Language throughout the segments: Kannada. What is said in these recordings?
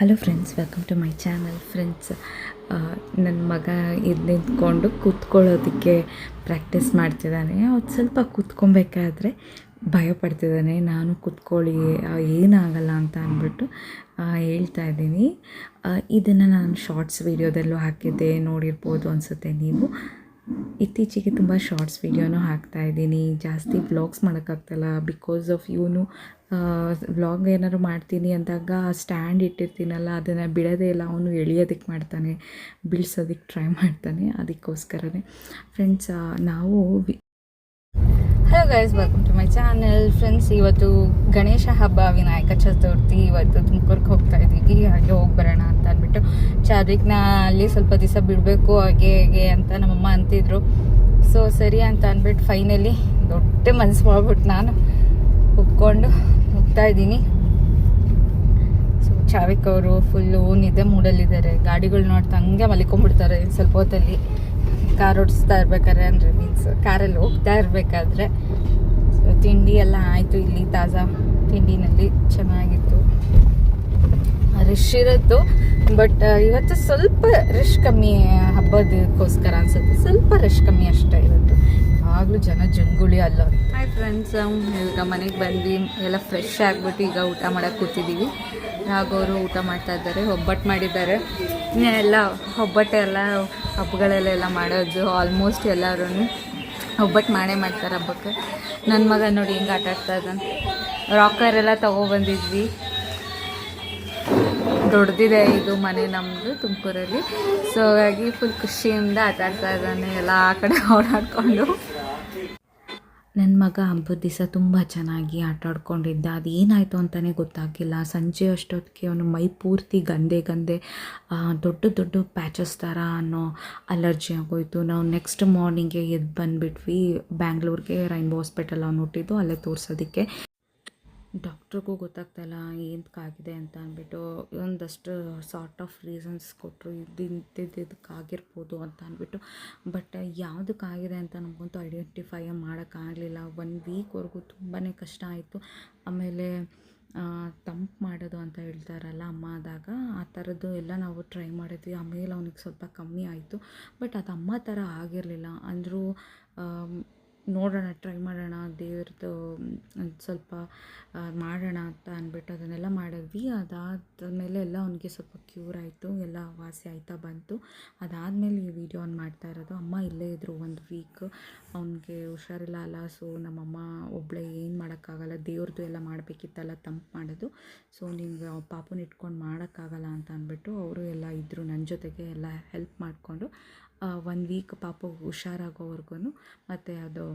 Hello friends welcome to my channel friends ನನ್ನ ಮಗ ಇದು ನಿಂತ್ಕೊಂಡು ಕೂತ್ಕೊಳ್ಳೋದಕ್ಕೆ ಪ್ರಾಕ್ಟೀಸ್ ಮಾಡ್ತಿದ್ದಾನೆ. ಅವ್ರು ಸ್ವಲ್ಪ ಕೂತ್ಕೊಬೇಕಾದ್ರೆ ಭಯ ಪಡ್ತಿದ್ದಾನೆ. ನಾನು ಕೂತ್ಕೊಳ್ಳಿ ಏನಾಗಲ್ಲ ಅಂತ ಅಂದ್ಬಿಟ್ಟು ಹೇಳ್ತಾ ಇದ್ದೀನಿ. ಇದನ್ನು ನಾನು ಶಾರ್ಟ್ಸ್ ವೀಡಿಯೋದಲ್ಲೂ ಹಾಕಿದ್ದೆ. ನೋಡಿರ್ಬೋದು ಅನಿಸುತ್ತೆ ನೀವು. ಇತ್ತೀಚೆಗೆ ತುಂಬ ಶಾರ್ಟ್ಸ್ ವೀಡಿಯೋನೂ ಹಾಕ್ತಾ ಇದ್ದೀನಿ. ಜಾಸ್ತಿ ವ್ಲಾಗ್ಸ್ ಮಾಡೋಕ್ಕಾಗ್ತಲ್ಲ. ಬಿಕಾಸ್ ಆಫ್ ಇವನು ವ್ಲಾಗ್ ಏನಾದ್ರು ಮಾಡ್ತೀನಿ ಅಂದಾಗ ಸ್ಟ್ಯಾಂಡ್ ಇಟ್ಟಿರ್ತೀನಲ್ಲ, ಅದನ್ನು ಬಿಡೋದೇ ಇಲ್ಲ. ಅವನು ಎಳಿಯೋದಕ್ಕೆ ಮಾಡ್ತಾನೆ ಬೀಳ್ಸೋದಕ್ಕೆ ಟ್ರೈ ಮಾಡ್ತಾನೆ. ಅದಕ್ಕೋಸ್ಕರನೇ. ಫ್ರೆಂಡ್ಸ್ ನಾವು hello guys welcome to my channel friends ಇವತ್ತು ಗಣೇಶ ಹಬ್ಬ, ವಿನಾಯಕ ಚತುರ್ಥಿ. ಇವತ್ತು ತುಮಕೂರ್ಗೆ ಹೋಗ್ತಾ ಇದ್ದೀವಿ. ಹಾಗೆ ಹೋಗಿ ಬರೋಣ ಅಂತ ಅಂದ್ಬಿಟ್ಟು ಚಾರ್ವಿಕ್ನ ಅಲ್ಲಿ ಸ್ವಲ್ಪ ದಿವಸ ಬಿಡಬೇಕು, ಹಾಗೆ ಹೇಗೆ ಅಂತ ನಮ್ಮಮ್ಮ ಅಂತಿದ್ರು. ಸೊ ಸರಿ ಅಂತ ಅಂದ್ಬಿಟ್ಟು ಫೈನಲಿ ದೊಡ್ಡ ಮನಸ್ಸು ಮಾಡ್ಬಿಟ್ಟು ನಾನು ಒಪ್ಕೊಂಡು ಹೋಗ್ತಾ ಇದ್ದೀನಿ. ಸೊ ಚಾವಿಕ್ ಅವರು ಫುಲ್ಲು ನಿದ್ದೆ ಮೂಡಲ್ಲಿದ್ದಾರೆ. ಗಾಡಿಗಳು ನೋಡ್ತಾ ಹಂಗೆ ಮಲಿಕೊಂಡ್ಬಿಡ್ತಾರೆ ಸ್ವಲ್ಪ ಹೊತ್ತಲ್ಲಿ. ಕಾರ್ ಓಡಿಸ್ತಾ ಇರ್ಬೇಕಾದ್ರೆ ಅಂದರೆ ಮೀನ್ಸ್ ಕಾರಲ್ಲಿ ಹೋಗ್ತಾ ಇರಬೇಕಾದ್ರೆ ತಿಂಡಿ ಎಲ್ಲ ಆಯಿತು ಇಲ್ಲಿ ತಾಜಾ ತಿಂಡಿನಲ್ಲಿ ಚೆನ್ನಾಗಿತ್ತು. ರಿಶ್ ಇರುತ್ತೆ ಬಟ್ ಇವತ್ತು ಸ್ವಲ್ಪ ರಿಶ್ ಕಮ್ಮಿ ಹಬ್ಬದಕ್ಕೋಸ್ಕರ ಅನ್ಸುತ್ತೆ. ಸ್ವಲ್ಪ ರಿಶ್ ಕಮ್ಮಿ ಅಷ್ಟೇ ಇವತ್ತು ಯಾವಾಗಲೂ ಜನ ಜಂಗುಳಿ ಅಲ್ಲ ಹಾಯ್ ಫ್ರೆಂಡ್ಸ್ ಈಗ ಮನೆಗೆ ಬಂದು ಎಲ್ಲ ಫ್ರೆಶ್ ಆಗಿಬಿಟ್ಟು ಈಗ ಊಟ ಮಾಡೋಕ್ಕೆ ಕೂತಿದ್ದೀವಿ ರಾಘವರು ಊಟ ಮಾಡ್ತಾ ಇದ್ದಾರೆ ಒಬ್ಬಟ್ಟು ಮಾಡಿದ್ದಾರೆ. ಎಲ್ಲ ಒಬ್ಬಟ್ಟು ಎಲ್ಲ ಹಬ್ಬಗಳಲ್ಲೆಲ್ಲ ಮಾಡೋದು ಆಲ್ಮೋಸ್ಟ್ ಎಲ್ಲರೂ ಒಬ್ಬಟ್ಟು ಮಾಡೇ ಮಾಡ್ತಾರೆ ಹಬ್ಬಕ್ಕೆ. ನನ್ನ ಮಗ ನೋಡಿ ಹಿಂಗೆ ಆಟ ಆಡ್ತಾ ಇದ್ದಾನೆ. ರಾಕರ್ ಎಲ್ಲ ತೊಗೊಬಂದಿದ್ವಿ ದೊಡ್ಡದಿದೆ ಇದು ಮನೆ ನಮ್ಮದು ತುಮಕೂರಲ್ಲಿ. ಸೊ ಹಾಗಾಗಿ ಫುಲ್ ಖುಷಿಯಿಂದ ಆಟ ಆಡ್ತಾ ಇದ್ದಾನೆ. ಎಲ್ಲ ಆ ಕಡೆ ಓಡಾಡ್ಕೊಂಡು. ನನ್ನ ಮಗ ಹಬ್ಬದ ದಿವಸ ತುಂಬ ಚೆನ್ನಾಗಿ ಆಟ ಆಡ್ಕೊಂಡಿದ್ದ ಅದು ಏನಾಯಿತು ಅಂತಲೇ ಗೊತ್ತಾಗಿಲ್ಲ ಸಂಜೆ ಅಷ್ಟೊತ್ತಿಗೆ ಅವನು ಮೈ ಪೂರ್ತಿ ಗಂದೆ ಗಂದೆ ದೊಡ್ಡ ದೊಡ್ಡ ಪ್ಯಾಚಸ್ ಥರ ಅನ್ನೋ ಅಲರ್ಜಿ ಆಗೋಯಿತು. ನಾವು ನೆಕ್ಸ್ಟ್ ಮಾರ್ನಿಂಗೇ ಎದ್ದು ಬಂದುಬಿಟ್ವಿ. ಬ್ಯಾಂಗ್ಳೂರಿಗೆ ರೈನ್ಬೋ ಹಾಸ್ಪಿಟಲ್ ಅವ್ನು ಹುಟ್ಟಿದ್ದು ಅಲ್ಲೇ ತೋರಿಸೋದಕ್ಕೆ. ಡಾಕ್ಟ್ರಿಗೂ ಗೊತ್ತಾಗ್ತಾಯಿಲ್ಲ ಏನಕ್ಕಾಗಿದೆ ಅಂತ ಅಂದ್ಬಿಟ್ಟು ಒಂದಷ್ಟು ಸಾರ್ಟ್ ಆಫ್ ರೀಸನ್ಸ್ ಕೊಟ್ಟರು ಇದು ಅಂತ ಅಂದ್ಬಿಟ್ಟು. ಬಟ್ ಯಾವುದಕ್ಕಾಗಿದೆ ಅಂತ ನಮಗಂತೂ ಐಡೆಂಟಿಫೈ ಮಾಡೋಕ್ಕಾಗಲಿಲ್ಲ. ಒನ್ ವೀಕ್ವರೆಗೂ ತುಂಬಾ ಕಷ್ಟ ಆಯಿತು. ಆಮೇಲೆ ತಂಪು ಮಾಡೋದು ಅಂತ ಹೇಳ್ತಾರಲ್ಲ ಅಮ್ಮ ಆದಾಗ, ಆ ಥರದ್ದು ಎಲ್ಲ ನಾವು ಟ್ರೈ ಮಾಡಿದ್ವಿ. ಆಮೇಲೆ ಅವನಿಗೆ ಸ್ವಲ್ಪ ಕಮ್ಮಿ ಆಯಿತು. ಬಟ್ ಅದು ಅಮ್ಮ ಥರ ಆಗಿರಲಿಲ್ಲ. ಅಂದರೂ ನೋಡೋಣ ಟ್ರೈ ಮಾಡೋಣ ದೇವ್ರದ್ದು ಒಂದು ಸ್ವಲ್ಪ ಮಾಡೋಣ ಅಂತ ಅಂದ್ಬಿಟ್ಟು ಅದನ್ನೆಲ್ಲ ಮಾಡಿದ್ವಿ. ಅದಾದ ಮೇಲೆ ಎಲ್ಲ ಅವನಿಗೆ ಸ್ವಲ್ಪ ಕ್ಯೂರ್ ಆಯಿತು, ಎಲ್ಲ ವಾಸಿ ಆಯ್ತಾ ಬಂತು. ಅದಾದಮೇಲೆ ಈ ವಿಡಿಯೋ ಆನ್ ಮಾಡ್ತಾ ಇರೋದು, ಅಮ್ಮ ಇಲ್ಲೇ ಇದ್ದರು ಒಂದು ವೀಕ್ ಅವನಿಗೆ ಹುಷಾರಿಲ್ಲ ಅಲ್ಲ ಸೊ ನಮ್ಮಮ್ಮ ಒಬ್ಬಳೇ ಏನು ಮಾಡೋಕ್ಕಾಗಲ್ಲ ದೇವ್ರದ್ದು ಎಲ್ಲ ಮಾಡಬೇಕಿತ್ತಲ್ಲ, ತಂಪು ಮಾಡೋದು. ಸೊ ನಿಮ್ಗೆ ಪಾಪನ ಇಟ್ಕೊಂಡು ಮಾಡೋಕ್ಕಾಗಲ್ಲ ಅಂತ ಅಂದ್ಬಿಟ್ಟು ಅವರು ಎಲ್ಲ ಇದ್ದರು ನನ್ನ ಜೊತೆಗೆ ಎಲ್ಲ ಹೆಲ್ಪ್ ಮಾಡಿಕೊಂಡು. ಒನ್ ವೀಕ್ ಪಾಪ ಹುಷಾರಾಗೋವರೆಗೂ ಮತ್ತು ಅದು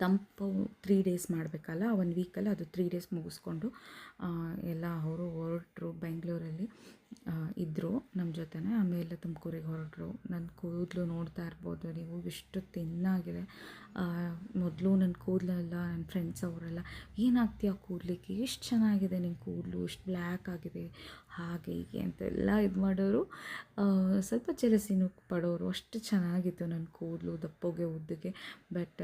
ತಂಪು ತ್ರೀ ಡೇಸ್ ಮಾಡಬೇಕಲ್ಲ ಒನ್ ವೀಕಲ್ಲಿ ಅದು ತ್ರೀ ಡೇಸ್ ಮುಗಿಸ್ಕೊಂಡು ಎಲ್ಲ ಅವರು ಹೊರಟ್ರು ಬೆಂಗಳೂರಲ್ಲಿ ಇದ್ದರು ನಮ್ಮ ಜೊತೆನೇ. ಆಮೇಲೆ ತುಮಕೂರಿಗೆ ಹೊರಟರು. ನನ್ನ ಕೂದಲು ನೋಡ್ತಾ ಇರ್ಬೋದು, ನೀವು ಎಷ್ಟು ತಿನ್ನಾಗಿದೆ. ಮೊದಲು ನನ್ನ ಕೂದಲೆಲ್ಲ ನನ್ನ ಫ್ರೆಂಡ್ಸ್ ಅವರೆಲ್ಲ, ಏನಾಗ್ತೀಯ ಕೂದಲಿಕ್ಕೆ? ಎಷ್ಟು ಚೆನ್ನಾಗಿದೆ ನಿನ್ನ ಕೂದಲು? ಎಷ್ಟು ಬ್ಲ್ಯಾಕ್ ಆಗಿದೆ? ಹಾಗೆ ಹೀಗೆ ಅಂತೆಲ್ಲ ಇದು ಮಾಡೋರು. ಸ್ವಲ್ಪ ಜಲಸಿನೂ ಪಡೋರು. ಅಷ್ಟು ಚೆನ್ನಾಗಿತ್ತು ನನ್ನ ಕೂದಲು ದಪ್ಪಗೆ ಉದ್ದಗೆ. ಬಟ್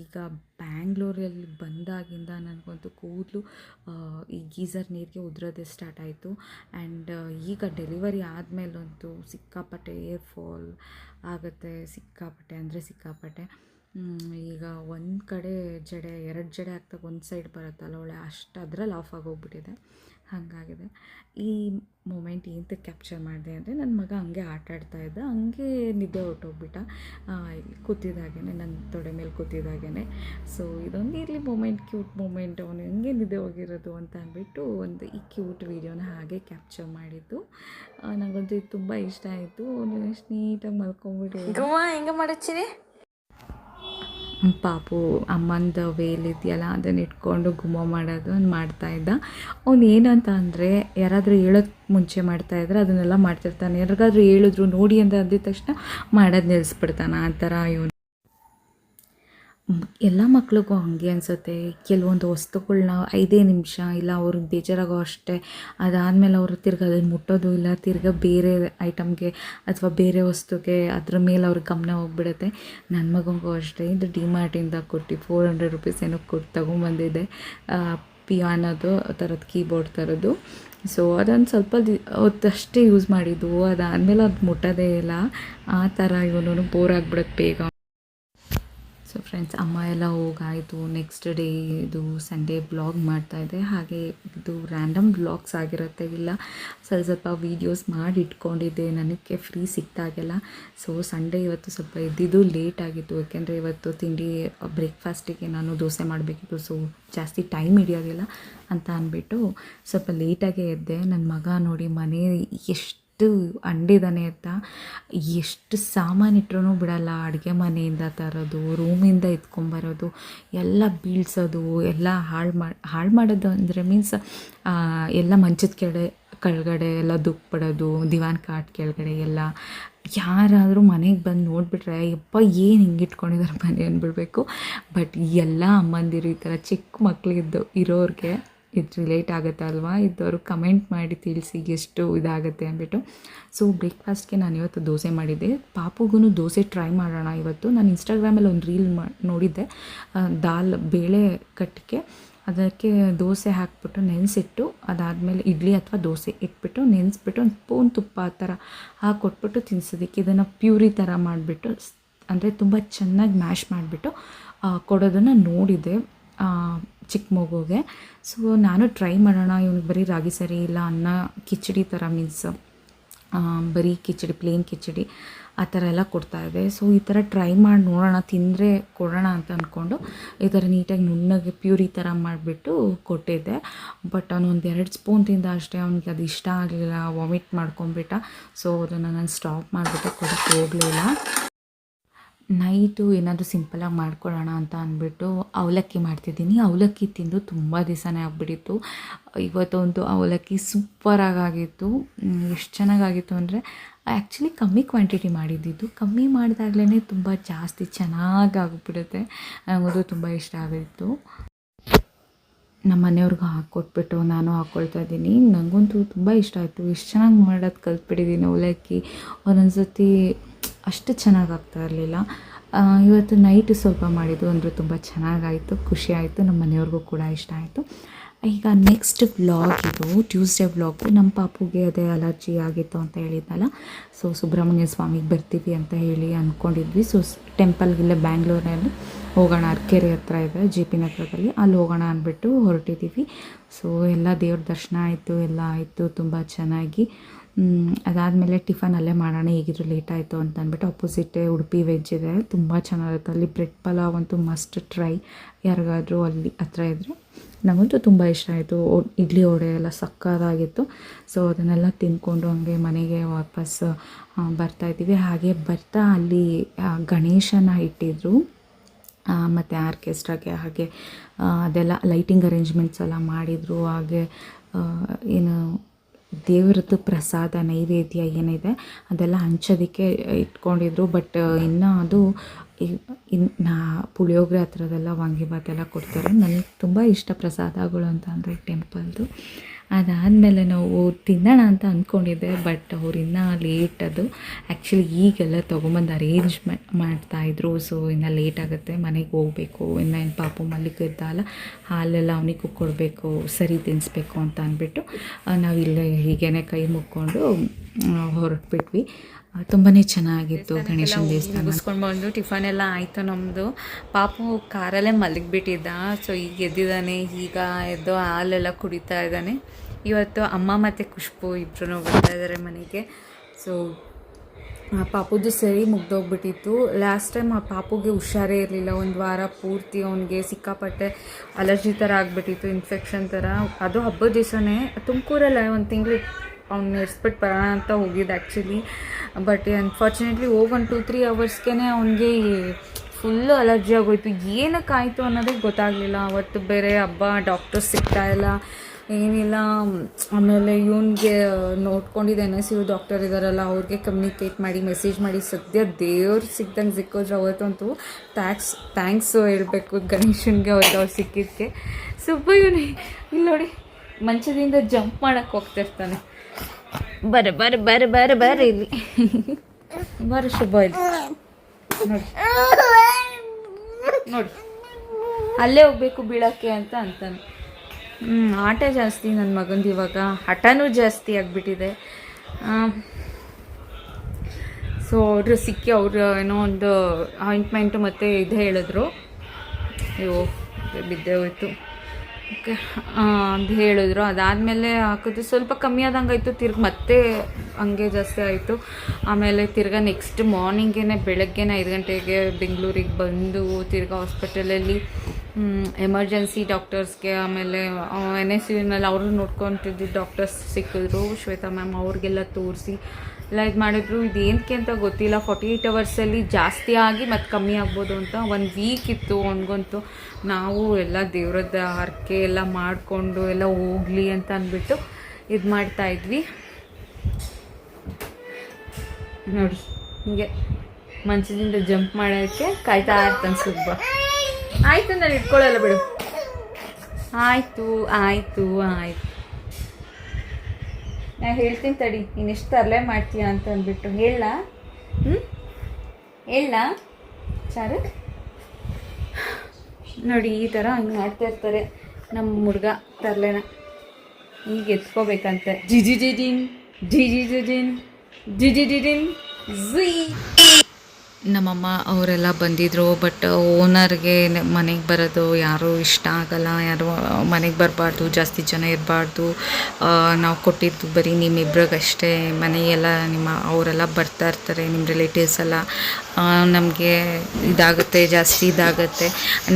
ಈಗ ಬ್ಯಾಂಗ್ಳೂರಲ್ಲಿ ಬಂದಾಗಿಂದ ನನಗಂತೂ ಕೂದಲು ಈ ಗೀಸರ್ ನೀರಿಗೆ ಉದುರೋದೇ ಸ್ಟಾರ್ಟ್ ಆಯಿತು. ಆ್ಯಂಡ್ ಈಗ ಡೆಲಿವರಿ ಆದಮೇಲಂತೂ ಸಿಕ್ಕಾಪಟ್ಟೆ ಏರ್ ಫಾಲ್ ಆಗುತ್ತೆ, ಸಿಕ್ಕಾಪಟ್ಟೆ ಅಂದರೆ ಸಿಕ್ಕಾಪಟ್ಟೆ. ಈಗ ಒಂದು ಕಡೆ ಜಡೆ, ಎರಡು ಜಡೆ ಹಾಕ್ದಾಗ ಒಂದು ಸೈಡ್ ಬರುತ್ತಲ್ಲ, ಒಳ್ಳೆ ಅಷ್ಟು ಅದರಲ್ಲಿ ಆಫ್ ಆಗೋಗ್ಬಿಟ್ಟಿದೆ. ಹಾಗಾಗಿದೆ. ಈ ಮೂಮೆಂಟ್ ಏನು ಕ್ಯಾಪ್ಚರ್ ಮಾಡಿದೆ ಅಂದರೆ ನನ್ನ ಮಗ ಹಂಗೆ ಆಟ ಆಡ್ತಾ ಇದ್ದ. ಹಂಗೆ ನಿದ್ದೆ ಹೊರಟೋಗ್ಬಿಟ್ಟ. ಕೂತಿದ್ದಾಗೇ ನನ್ನ ತೊಡೆ ಮೇಲೆ ಕೂತಿದ್ದಾಗೇ ಸೊ ಇದೊಂದು ಇರಲಿ ಮೂಮೆಂಟ್ ಕ್ಯೂಟ್ ಮೂಮೆಂಟ್ ಅವನು ಹೆಂಗೆ ನಿದ್ದೆ ಹೋಗಿರೋದು ಅಂತ ಅಂದ್ಬಿಟ್ಟು ಒಂದು ಈ ಕ್ಯೂಟ್ ವೀಡಿಯೋನ ಹಾಗೆ ಕ್ಯಾಪ್ಚರ್ ಮಾಡಿದ್ದು. ನನಗಂತೂ ಇದು ತುಂಬ ಇಷ್ಟ ಆಯಿತು. ಅವನು ಎಷ್ಟು ನೀಟಾಗಿ ಮಲ್ಕೊಂಬಿಟ್ಟು ಗುಮ್ಮ ಹೆಂಗೆ ಮಾಡಚ್ಚಿರಿ ಪಾಪು ಅಮ್ಮಂದ ವೇಲ್ ಇದೆಯಲ್ಲ ಅದನ್ನ ಇಟ್ಕೊಂಡು ಗುಮ್ಮ ಮಾಡೋದು ಮಾಡ್ತಾ ಇದ್ದ. ಅವ್ನು ಏನಂತ ಅಂದರೆ, ಯಾರಾದರೂ ಹೇಳೋಕ್ಕೆ ಮುಂಚೆ ಮಾಡ್ತಾ ಇದ್ದರೆ ಅದನ್ನೆಲ್ಲ ಮಾಡ್ತಿರ್ತಾನೆ. ಯಾರಿಗಾದ್ರೂ ಹೇಳಿದ್ರು ನೋಡಿ ಅಂತ ಅಂದಿದ ತಕ್ಷಣ ಮಾಡೋದು ನಿಲ್ಲಿಸ್ಬಿಡ್ತಾನೆ ಆ ಥರ ಇವನು. ಎಲ್ಲ ಮಕ್ಳಿಗೂ ಹಾಗೆ ಅನಿಸುತ್ತೆ. ಕೆಲವೊಂದು ವಸ್ತುಗಳನ್ನ ಐದೇ ನಿಮಿಷ ಇಲ್ಲ ಅವ್ರಿಗೆ ಬೇಜಾರಾಗೋ ಅಷ್ಟೇ. ಅದಾದಮೇಲೆ ಅವರು ತಿರ್ಗಿ ಅದನ್ನು ಮುಟ್ಟೋದು ಇಲ್ಲ, ತಿರ್ಗಿ ಬೇರೆ ಐಟಮ್ಗೆ ಅಥವಾ ಬೇರೆ ವಸ್ತುಗೆ ಅದ್ರ ಮೇಲೆ ಅವ್ರ ಗಮನ ಹೋಗ್ಬಿಡುತ್ತೆ. ನನ್ನ ಮಗನಿಗೂ ಅಷ್ಟೇ. ಇದು ಡಿಮಾರ್ಟಿಂದ ಕೊಟ್ಟು ಫೋರ್ ಹಂಡ್ರೆಡ್ ರುಪೀಸ್ ಏನೋ ಕೊಟ್ಟು ತೊಗೊಂಬಂದಿದೆ. ಪಿಯಾನೋದು ಥರದ್ದು ಕೀಬೋರ್ಡ್ ಥರದ್ದು ಸೊ, ಅದೊಂದು ಸ್ವಲ್ಪ ದಿ ಹೊತ್ತಷ್ಟೇ ಯೂಸ್ ಮಾಡಿದ್ದು. ಅದಾದಮೇಲೆ ಅದು ಮುಟ್ಟೋದೇ ಇಲ್ಲ. ಆ ಥರ ಇವನು ಬೋರ್ ಆಗ್ಬಿಡುತ್ತೆ ಬೇಗ. ಸೊ ಫ್ರೆಂಡ್ಸ್ ಅಮ್ಮ ಎಲ್ಲ ಹೋಗಾಯಿತು. ನೆಕ್ಸ್ಟ್ ಡೇ ಇದು ಸಂಡೇ ಬ್ಲಾಗ್ ಮಾಡ್ತಾಯಿದ್ದೆ ಹಾಗೆ ಇದು ರ್ಯಾಂಡಮ್ ಬ್ಲಾಗ್ಸ್ ಆಗಿರುತ್ತೆ. ಇಲ್ಲ, ಸ್ವಲ್ಪ ಸ್ವಲ್ಪ ವೀಡಿಯೋಸ್ ಮಾಡಿ ಇಟ್ಕೊಂಡಿದ್ದೆ. ನನಗೆ ಫ್ರೀ ಸಿಕ್ತಾಗೆಲ್ಲ. ಸೊ ಸಂಡೇ ಇವತ್ತು ಸ್ವಲ್ಪ ಇದ್ದಿದ್ದು ಲೇಟ್ ಆಗಿತ್ತು. ಯಾಕೆಂದರೆ ಇವತ್ತು ತಿಂಡಿ ಬ್ರೇಕ್ಫಾಸ್ಟಿಗೆ ನಾನು ದೋಸೆ ಮಾಡಬೇಕಿತ್ತು. ಸೊ ಜಾಸ್ತಿ ಟೈಮ್ ಹಿಡಿಯೋದಿಲ್ಲ ಅಂತ ಅಂದ್ಬಿಟ್ಟು ಸ್ವಲ್ಪ ಲೇಟಾಗೇ ಎದ್ದೆ. ನನ್ನ ಮಗ ನೋಡಿ ಮನೆ ಎಷ್ಟು ಎಷ್ಟು ಅಂಡಿದ್ದಾನೆ ಅಂತ. ಎಷ್ಟು ಸಾಮಾನು ಇಟ್ರೂ ಬಿಡಲ್ಲ. ಅಡುಗೆ ಮನೆಯಿಂದ ತರೋದು, ರೂಮಿಂದ ಎತ್ಕೊಂಬರೋದು, ಎಲ್ಲ ಬೀಳ್ಸೋದು, ಎಲ್ಲ ಹಾಳು ಮಾಡಿ ಹಾಳು ಮಾಡೋದು ಅಂದರೆ ಮೀನ್ಸ್ ಎಲ್ಲ ಮಂಚದ ಕೆಳಗಡೆ ಕೆಳಗಡೆ ಎಲ್ಲ ದುಃಖ ಪಡೋದು ದಿವಾನ್ ಕಾಟ್ ಕೆಳಗಡೆ ಎಲ್ಲ. ಯಾರಾದರೂ ಮನೆಗೆ ಬಂದು ನೋಡಿಬಿಟ್ರೆ, ಯಪ್ಪ, ಏನು ಹಿಂಗೆ ಇಟ್ಕೊಂಡಿದ್ದಾರೆ ಮನೆ? ಅಂದ್ಬಿಡ್ಬೇಕು. ಬಟ್ ಎಲ್ಲ ಅಮ್ಮಂದಿರು ಈ ಥರ ಚಿಕ್ಕ ಮಕ್ಕಳಿದ್ದು ಇರೋರಿಗೆ ಇದು ರಿಲೇಟ್ ಆಗುತ್ತೆ ಅಲ್ವಾ? ಇದ್ದವರು ಕಮೆಂಟ್ ಮಾಡಿ ತಿಳಿಸಿ ಎಷ್ಟು ಇದಾಗುತ್ತೆ ಅಂದ್ಬಿಟ್ಟು. ಸೊ ಬ್ರೇಕ್ಫಾಸ್ಟ್ಗೆ ನಾನು ಇವತ್ತು ದೋಸೆ ಮಾಡಿದ್ದೆ. ಪಾಪುಗೂ ದೋಸೆ ಟ್ರೈ ಮಾಡೋಣ ಇವತ್ತು. ನಾನು ಇನ್ಸ್ಟಾಗ್ರಾಮಲ್ಲಿ ಒಂದು ರೀಲ್ ಮಾ ನೋಡಿದ್ದೆ. ದಾಲ್ ಬೇಳೆ ಕಟ್ಟಿಗೆ ಅದಕ್ಕೆ ದೋಸೆ ಹಾಕ್ಬಿಟ್ಟು ನೆನೆಸಿಟ್ಟು, ಅದಾದಮೇಲೆ ಇಡ್ಲಿ ಅಥವಾ ದೋಸೆ ಇಟ್ಬಿಟ್ಟು, ನೆನೆಸ್ಬಿಟ್ಟು ಒಂದು ಸ್ಪೂನ್ ತುಪ್ಪ ಆ ಥರ ಹಾಕ್ಕೊಟ್ಬಿಟ್ಟು ತಿನ್ಸೋದಕ್ಕೆ ಇದನ್ನು ಪ್ಯೂರಿ ಥರ ಮಾಡಿಬಿಟ್ಟು ಅಂದರೆ ತುಂಬ ಚೆನ್ನಾಗಿ ಮ್ಯಾಶ್ ಮಾಡಿಬಿಟ್ಟು ಕೊಡೋದನ್ನು ನೋಡಿದೆ ಚಿಕ್ಕ ಮಗುಗೆ. ಸೊ ನಾನು ಟ್ರೈ ಮಾಡೋಣ, ಇವ್ನಿಗೆ ಬರೀ ರಾಗಿ ಸರಿ ಇಲ್ಲ, ಅನ್ನ ಕಿಚಡಿ ಥರ ಮೀನ್ಸ್ ಬರೀ ಕಿಚಡಿ ಪ್ಲೇನ್ ಕಿಚಡಿ ಆ ಥರ ಎಲ್ಲ ಕೊಡ್ತಾಯಿದೆ ಸೊ ಈ ಥರ ಟ್ರೈ ಮಾಡಿ ನೋಡೋಣ, ತಿಂದರೆ ಕೊಡೋಣ ಅಂತ ಅಂದ್ಕೊಂಡು ಈ ಥರ ನೀಟಾಗಿ ನುಣ್ಣಗೆ ಪ್ಯೂರಿ ಥರ ಮಾಡಿಬಿಟ್ಟು ಕೊಟ್ಟಿದ್ದೆ. ಬಟ್ ಅವನು ಒಂದು ಎರಡು ಸ್ಪೂನ್ ತಿಂದ ಅಷ್ಟೇ, ಅವನಿಗೆ ಅದು ಇಷ್ಟ ಆಗಲಿಲ್ಲ ವಾಮಿಟ್ ಮಾಡ್ಕೊಂಬಿಟ್ಟ ಸೊ ಅದನ್ನು ನಾನು ಸ್ಟಾಪ್ ಮಾಡಿಬಿಟ್ಟು ಕೊಡೋಕ್ಕೆ ಹೋಗಲಿಲ್ಲ ನೈಟು ಏನಾದರೂ ಸಿಂಪಲಾಗಿ ಮಾಡ್ಕೊಳ್ಳೋಣ ಅಂತ ಅಂದ್ಬಿಟ್ಟು ಅವಲಕ್ಕಿ ಮಾಡ್ತಿದ್ದೀನಿ. ಅವಲಕ್ಕಿ ತಿಂದು ತುಂಬ ದಿವಸನೇ ಆಗಿಬಿಟ್ಟಿತ್ತು. ಇವತ್ತೊಂದು ಅವಲಕ್ಕಿ ಸೂಪರಾಗಿತ್ತು ಎಷ್ಟು ಚೆನ್ನಾಗಾಗಿತ್ತು ಅಂದರೆ ಆ್ಯಕ್ಚುಲಿ ಕಮ್ಮಿ ಕ್ವಾಂಟಿಟಿ ಮಾಡಿದ್ದಿದ್ದು. ಕಮ್ಮಿ ಮಾಡಿದಾಗಲೇ ತುಂಬ ಜಾಸ್ತಿ ಚೆನ್ನಾಗಿ ಆಗಿಬಿಡುತ್ತೆ. ನನಗದು ತುಂಬ ಇಷ್ಟ ಆಗಿತ್ತು. ನಮ್ಮ ಮನೆಯವ್ರಿಗೂ ಹಾಕ್ಕೊಟ್ಬಿಟ್ಟು ನಾನು ಹಾಕ್ಕೊಳ್ತಾ ಇದ್ದೀನಿ. ನನಗಂತೂ ತುಂಬ ಇಷ್ಟ ಆಯಿತು. ಎಷ್ಟು ಚೆನ್ನಾಗಿ ಮಾಡೋದು ಕಲ್ತ್ಬಿಟ್ಟಿದ್ದೀನಿ ಅವಲಕ್ಕಿ. ಒಂದೊಂದು ಸತಿ ಅಷ್ಟು ಚೆನ್ನಾಗಿ ಆಗ್ತಾ ಇರಲಿಲ್ಲ ಇವತ್ತು ನೈಟ್ ಸ್ವಲ್ಪ ಮಾಡಿದ್ದು ಅಂದರೆ ತುಂಬ ಚೆನ್ನಾಗಾಯಿತು, ಖುಷಿ ಆಯಿತು ನಮ್ಮ ಮನೆಯವ್ರಿಗೂ ಕೂಡ ಇಷ್ಟ ಆಯಿತು. ಈಗ ನೆಕ್ಸ್ಟ್ ವ್ಲಾಗ್ ಇದು ಟ್ಯೂಸ್ಡೇ ವ್ಲಾಗು ನಮ್ಮ ಪಾಪುಗೆ ಅದೇ ಅಲರ್ಜಿ ಆಗಿತ್ತು ಅಂತ ಹೇಳಿದ್ನಲ್ಲ. ಸೊ ಸುಬ್ರಹ್ಮಣ್ಯ ಸ್ವಾಮಿಗೆ ಬರ್ತೀವಿ ಅಂತ ಹೇಳಿ ಅಂದ್ಕೊಂಡಿದ್ವಿ ಸೊ ಟೆಂಪಲ್ಗಿಲ್ಲೇ ಬ್ಯಾಂಗ್ಳೂರಲ್ಲಿ ಹೋಗೋಣ, ಅರ್ಕೆರೆ ಹತ್ರ ಇದೆ ಜಿ ಪಿ ನಗರದಲ್ಲಿ. ಅಲ್ಲಿ ಹೋಗೋಣ ಅಂದ್ಬಿಟ್ಟು ಹೊರಟಿದ್ದೀವಿ ಸೊ ಎಲ್ಲ ದೇವ್ರ ದರ್ಶನ ಆಯಿತು, ಎಲ್ಲ ಆಯಿತು, ತುಂಬ ಚೆನ್ನಾಗಿ. ಅದಾದಮೇಲೆ ಟಿಫನ್ ಅಲ್ಲೇ ಮಾಡೋಣ, ಹೇಗಿದ್ರು ಲೇಟ್ ಆಯಿತು ಅಂತ ಅಂದ್ಬಿಟ್ಟು ಅಪೋಸಿಟೇ ಉಡುಪಿ ವೆಜ್ ಇದೆ, ತುಂಬ ಚೆನ್ನಾಗಿರುತ್ತೆ. ಅಲ್ಲಿ ಬ್ರೆಡ್ ಪಲಾವ್ ಅಂತೂ ಮಸ್ಟ್ ಟ್ರೈ ಯಾರಿಗಾದರೂ ಅಲ್ಲಿ ಹತ್ರ ಇದ್ದರೆ ನನಗಂತೂ ತುಂಬ ಇಷ್ಟ ಆಯಿತು. ಇಡ್ಲಿ ವಡೆ ಎಲ್ಲ ಸಕ್ಕತ್ತಾಗಿತ್ತು. ಸೊ ಅದನ್ನೆಲ್ಲ ತಿಂದ್ಕೊಂಡು ಹಂಗೆ ಮನೆಗೆ ವಾಪಸ್ ಬರ್ತಾ ಬರ್ತಾಯಿದ್ದೀವಿ ಹಾಗೆ ಬರ್ತಾ ಅಲ್ಲಿ ಗಣೇಶನ ಇಟ್ಟಿದ್ರು. ಮತ್ತು ಆರ್ಕೆಸ್ಟ್ರಾಗೆ ಹಾಗೆ ಅದೆಲ್ಲ ಲೈಟಿಂಗ್ ಅರೇಂಜ್ಮೆಂಟ್ಸ್ ಎಲ್ಲ ಮಾಡಿದರು. ಹಾಗೆ ಏನು ದೇವರದ್ದು ಪ್ರಸಾದ ನೈವೇದ್ಯ ಏನಿದೆ ಅದೆಲ್ಲ ಹಂಚೋದಕ್ಕೆ ಇಟ್ಕೊಂಡಿದ್ರು. ಬಟ್ ಇನ್ನೂ ಅದು ಇನ್ನು ನಾ ಪುಳಿಯೋಗರೆ ಆ ಥರದ್ದೆಲ್ಲ ವಾಂಗಿಬಾತ್ ಎಲ್ಲ ಕೊಡ್ತಾರೆ. ನನಗೆ ತುಂಬ ಇಷ್ಟ ಪ್ರಸಾದಗಳು ಅಂತ ಅಂದರೆ ಟೆಂಪಲ್ದು. ಅದಾದಮೇಲೆ ನಾವು ತಿನ್ನೋಣ ಅಂತ ಅಂದ್ಕೊಂಡಿದ್ದೆ ಬಟ್ ಅವ್ರು ಇನ್ನೂ ಲೇಟ್ ಅದು. ಆ್ಯಕ್ಚುಲಿ ಈಗೆಲ್ಲ ತೊಗೊಂಬಂದು ಅರೇಂಜ್ ಮಾಡ್ತಾಯಿದ್ರು ಸೊ, ಇನ್ನು ಲೇಟ್ ಆಗುತ್ತೆ, ಮನೆಗೆ ಹೋಗಬೇಕು. ಇನ್ನು ಏನು ಪಾಪು ಮಲ್ಲಿಕ ಇದ್ದಲ್ಲ ಹಾಲೆಲ್ಲ ಅವನಿಗೂ ಕೊಡಬೇಕು, ಸರಿ ತಿನ್ನಿಸ್ಬೇಕು ಅಂತ ಅಂದ್ಬಿಟ್ಟು ನಾವು ಇಲ್ಲೇ ಹೀಗೇ ಕೈ ಮುಕ್ಕೊಂಡು ಹೊರಟ್ಬಿಟ್ವಿ. ತುಂಬಾ ಚೆನ್ನಾಗಿತ್ತು ಗಣೇಶನ ದೇವಸ್ಥಾನ. ಮುಗಿಸ್ಕೊಂಡು ಬಂದು ಟಿಫನ್ ಎಲ್ಲ ಆಯಿತು ನಮ್ಮದು ಪಾಪು ಕಾರಲ್ಲೇ ಮಲಗಿಬಿಟ್ಟಿದ್ದ. ಸೊ ಈಗ ಎದ್ದಿದ್ದಾನೆ ಈಗ ಎದ್ದು ಹಾಲೆಲ್ಲ ಕುಡಿತಾ ಇದ್ದಾನೆ. ಇವತ್ತು ಅಮ್ಮ ಮತ್ತು ಖುಷ್ಬು ಇಬ್ಬರೂ ಬರ್ತಾ ಇದ್ದಾರೆ ಮನೆಗೆ. ಸೊ ಆ ಪಾಪುದು ಸರಿ ಮುಗ್ದೋಗ್ಬಿಟ್ಟಿತ್ತು. ಲಾಸ್ಟ್ ಟೈಮ್ ಆ ಪಾಪುಗೆ ಹುಷಾರೇ ಇರಲಿಲ್ಲ. ಒಂದು ವಾರ ಪೂರ್ತಿ ಅವನಿಗೆ ಸಿಕ್ಕಾಪಟ್ಟೆ ಅಲರ್ಜಿ ಥರ ಆಗಿಬಿಟ್ಟಿತ್ತು ಇನ್ಫೆಕ್ಷನ್ ಥರ ಅದು ಹಬ್ಬದ ದಿವಸನೇ. ತುಮಕೂರಲ್ಲ ಒಂದು ತಿಂಗಳು ಅವ್ನು ಇರಿಸ್ಬಿಟ್ಟು ಬರೋಣ ಅಂತ ಹೋಗಿದ್ದು ಆ್ಯಕ್ಚುಲಿ ಬಟ್ ಅನ್ಫಾರ್ಚುನೇಟ್ಲಿ ಹೋಗಿ ಒಂದು ಟೂ ತ್ರೀ ಅವರ್ಸ್ಗೆ ಅವನಿಗೆ ಫುಲ್ಲು ಅಲರ್ಜಿ ಆಗೋಯ್ತು. ಏನಕ್ಕಾಯಿತು ಅನ್ನೋದೇ ಗೊತ್ತಾಗಲಿಲ್ಲ. ಅವತ್ತು ಬೇರೆ ಹಬ್ಬ ಡಾಕ್ಟರ್ಸ್ ಸಿಗ್ತಾ ಇಲ್ಲ. ಏನಿಲ್ಲ. ಆಮೇಲೆ ಇವನಿಗೆ ನೋಡ್ಕೊಂಡಿದ್ದೆ ಎನ್ ಎಸ್ ಯು ಡಾಕ್ಟರ್ ಇದ್ದಾರಲ್ಲ ಅವ್ರಿಗೆ ಕಮ್ಯುನಿಕೇಟ್ ಮಾಡಿ ಮೆಸೇಜ್ ಮಾಡಿ. ಸದ್ಯ ದೇವ್ರು ಸಿಕ್ದಂಗೆ ಸಿಕ್ಕೋದ್ರೆ ಅವತ್ತಂತೂ. ಥ್ಯಾಂಕ್ಸ್ ಥ್ಯಾಂಕ್ಸು ಹೇಳಬೇಕು ಗಣೇಶನ್ಗೆ ಅವತ್ತು ಅವ್ರು ಸಿಕ್ಕಿದ್ದಕ್ಕೆ ಸುಬ್ಬ ಇವನು ಇಲ್ಲಿ ನೋಡಿ, ಮಂಚದಿಂದ ಜಂಪ್ ಮಾಡೋಕ್ಕೆ ಹೋಗ್ತಿರ್ತಾನೆ. ಬರ್ರಿ ಬರ ಬರ ಬರ ಬರ ಇಲ್ಲಿ. ಬರ ಶುಭ ಇಲ್ಲಿ. ನೋಡಿ. ಅಲ್ಲೇ ಹೋಗ್ಬೇಕು ಬೀಳಕ್ಕೆ ಅಂತ ಅಂತಾನೆ. ಹ್ಮ್, ಆಟ ಜಾಸ್ತಿ ನನ್ನ ಮಗಂದು ಇವಾಗ. ಹಠನೂ ಜಾಸ್ತಿ ಆಗಿಬಿಟ್ಟಿದೆ. ಸೊ ಅವರು ಸಿಕ್ಕಿ ಅವರು ಏನೋ ಒಂದು ಆಯಿಂಟ್ಮೆಂಟು ಮತ್ತು ಇದೇ ಹೇಳಿದ್ರು. ಅಯ್ಯೋ ಬಿದ್ದೆ ಹೋಯ್ತು. ಅಂತ ಹೇಳಿದ್ರು. ಅದಾದಮೇಲೆ ಹಾಕಿದ್ರು ಸ್ವಲ್ಪ ಕಮ್ಮಿ ಆದಂಗೆ ಆಯಿತು ತಿರ್ಗಿ ಮತ್ತೆ ಹಂಗೆ ಜಾಸ್ತಿ ಆಯಿತು. ಆಮೇಲೆ ತಿರ್ಗ ನೆಕ್ಸ್ಟ್ ಮಾರ್ನಿಂಗೇ ಬೆಳಗ್ಗೆನೇ ಐದು ಗಂಟೆಗೆ ಬೆಂಗಳೂರಿಗೆ ಬಂದು, ತಿರ್ಗ ಹಾಸ್ಪಿಟಲಲ್ಲಿ ಎಮರ್ಜೆನ್ಸಿ ಡಾಕ್ಟರ್ಸ್ಗೆ ಆಮೇಲೆ ಎನ್ ಎಸ್ ಯುನಲ್ಲಿ ಅವರು ನೋಡ್ಕೊತಿದ್ದು ಡಾಕ್ಟರ್ಸ್ ಸಿಕ್ಕಿದ್ರು, ಶ್ವೇತಾ ಮ್ಯಾಮ್ ಅವ್ರಿಗೆಲ್ಲ ತೋರಿಸಿ. ಎಲ್ಲ ಇದು ಮಾಡಿದ್ರು. ಇದು ಏನಕ್ಕೆ ಅಂತ ಗೊತ್ತಿಲ್ಲ. ಫಾರ್ಟಿ ಏಯ್ಟ್ ಅವರ್ಸಲ್ಲಿ ಜಾಸ್ತಿ ಆಗಿ ಮತ್ತು ಕಮ್ಮಿ ಆಗ್ಬೋದು ಅಂತ ಒಂದು ವೀಕ್ ಇತ್ತು ಅವನಿಗಂತೂ. ನಾವು ಎಲ್ಲ ದೇವ್ರದ್ದು ಹರಕೆ ಎಲ್ಲ ಮಾಡಿಕೊಂಡು ಎಲ್ಲ ಹೋಗಲಿ ಅಂತ ಅಂದ್ಬಿಟ್ಟು ಇದು ಮಾಡ್ತಾ ಇದ್ವಿ. ನೋಡಿ ಹಿಂಗೆ ಮಂಚದಿಂದ ಜಂಪ್ ಮಾಡೋಕ್ಕೆ ಕಾಯ್ತಾ ಇರ್ತಾನೆ ಸುಬ್ಬ. ಆಯಿತು ನಾನು ಇಟ್ಕೊಳ್ಳಲ್ಲ ಬಿಡು. ಆಯಿತು ಆಯಿತು, ಆಯ್ತು. ನಾ ಹೇಳ್ತೀನಿ ತಡಿ, ನೀನು ಎಷ್ಟು ತರಲೆ ಮಾಡ್ತೀಯ ಅಂತ ಅಂದ್ಬಿಟ್ಟು. ಹೇಳ ಹ್ಞೂ ಹೇಳ ಚಾರು? ನೋಡಿ, ಈ ಥರ ಹಂಗೆ ಮಾಡ್ತಾ ಇರ್ತಾರೆ ನಮ್ಮ ಹುಡುಗ ತರಲೆನ. ಈಗ ಎತ್ಕೋಬೇಕಂತೆ. ಜಿಜಿ ಜಿಜಿನ್ ಜಿಜಿ ಜಿಜಿನ್ ಜಿಜಿ ಜಿಜಿನ್ ಝೀ. ನಮ್ಮಮ್ಮ ಅವರೆಲ್ಲ ಬಂದಿದ್ದರು ಬಟ್ ಓನರ್ಗೆ ಮನೆಗೆ ಬರೋದು ಯಾರೂ ಇಷ್ಟ ಆಗಲ್ಲ, ಯಾರು ಮನೆಗೆ ಬರಬಾರ್ದು, ಜಾಸ್ತಿ ಜನ ಇರಬಾರ್ದು. ನಾವು ಕೊಟ್ಟಿದ್ದು ಬರೀ ನಿಮ್ಮಿಬ್ರಿಗಷ್ಟೇ, ಮನೆಯೆಲ್ಲ ನಿಮ್ಮ, ಅವರೆಲ್ಲ ಬರ್ತಾ ಇರ್ತಾರೆ ನಿಮ್ಮ ರಿಲೇಟಿವ್ಸ್ ಎಲ್ಲ. ನಮಗೆ ಇದಾಗುತ್ತೆ, ಜಾಸ್ತಿ ಇದಾಗುತ್ತೆ.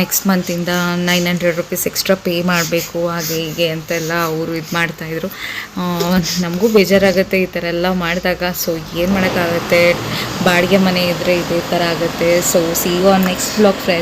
Next ಮಂತಿಂದ nine hundred rupees extra pay ಮಾಡಬೇಕು, ಹಾಗೆ ಹೀಗೆ ಅಂತೆಲ್ಲ ಅವರು ಇದು ಮಾಡ್ತಾಯಿದ್ರು ನಮಗೂ ಬೇಜಾರಾಗುತ್ತೆ ಈ ಥರ ಎಲ್ಲ ಮಾಡಿದಾಗ. ಸೊ ಏನು ಮಾಡೋಕ್ಕಾಗುತ್ತೆ? ಬಾಡಿಗೆ ಮನೆ ಇದ್ದರೆ ಇದೇ ಥರ ಆಗುತ್ತೆ. So see you next blog friends